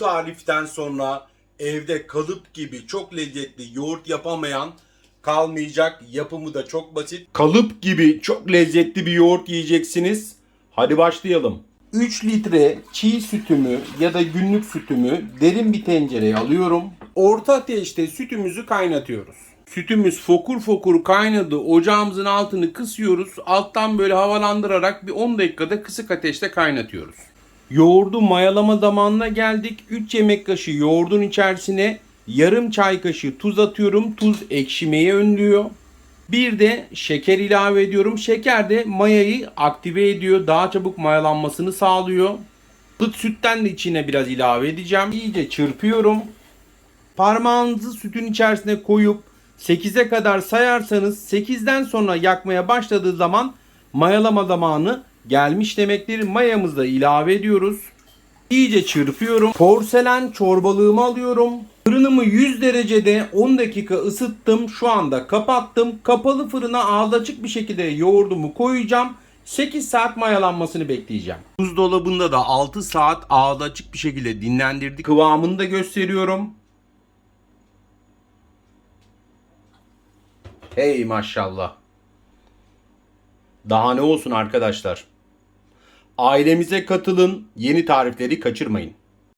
tariften sonra evde kalıp gibi çok lezzetli yoğurt yapamayan kalmayacak. Yapımı da çok basit. Kalıp gibi çok lezzetli bir yoğurt yiyeceksiniz. Hadi başlayalım. 3 litre çiğ sütümü ya da günlük sütümü derin bir tencereye alıyorum. Orta ateşte sütümüzü kaynatıyoruz. Sütümüz fokur fokur kaynadı. Ocağımızın altını kısıyoruz. Alttan böyle havalandırarak bir 10 dakikada kısık ateşte kaynatıyoruz. Yoğurdu mayalama zamanına geldik. 3 yemek kaşığı yoğurdun içerisine yarım çay kaşığı tuz atıyorum. Tuz ekşimeyi önlüyor. Bir de şeker ilave ediyorum. Şeker de mayayı aktive ediyor. Daha çabuk mayalanmasını sağlıyor. Ilık sütten de içine biraz ilave edeceğim. İyice çırpıyorum. Parmağınızı sütün içerisine koyup 8'e kadar sayarsanız 8'den sonra yakmaya başladığı zaman mayalama zamanı gelmiş demektir. Mayamızı da ilave ediyoruz. İyice çırpıyorum. Porselen çorbalığımı alıyorum. Fırınımı 100 derecede 10 dakika ısıttım. Şu anda kapattım. Kapalı fırına ağzı açık bir şekilde yoğurdumu koyacağım. 8 saat mayalanmasını bekleyeceğim. Buzdolabında da 6 saat ağzı açık bir şekilde dinlendirdik. Kıvamını da gösteriyorum. Hey maşallah. Daha ne olsun arkadaşlar. Ailemize katılın, yeni tarifleri kaçırmayın.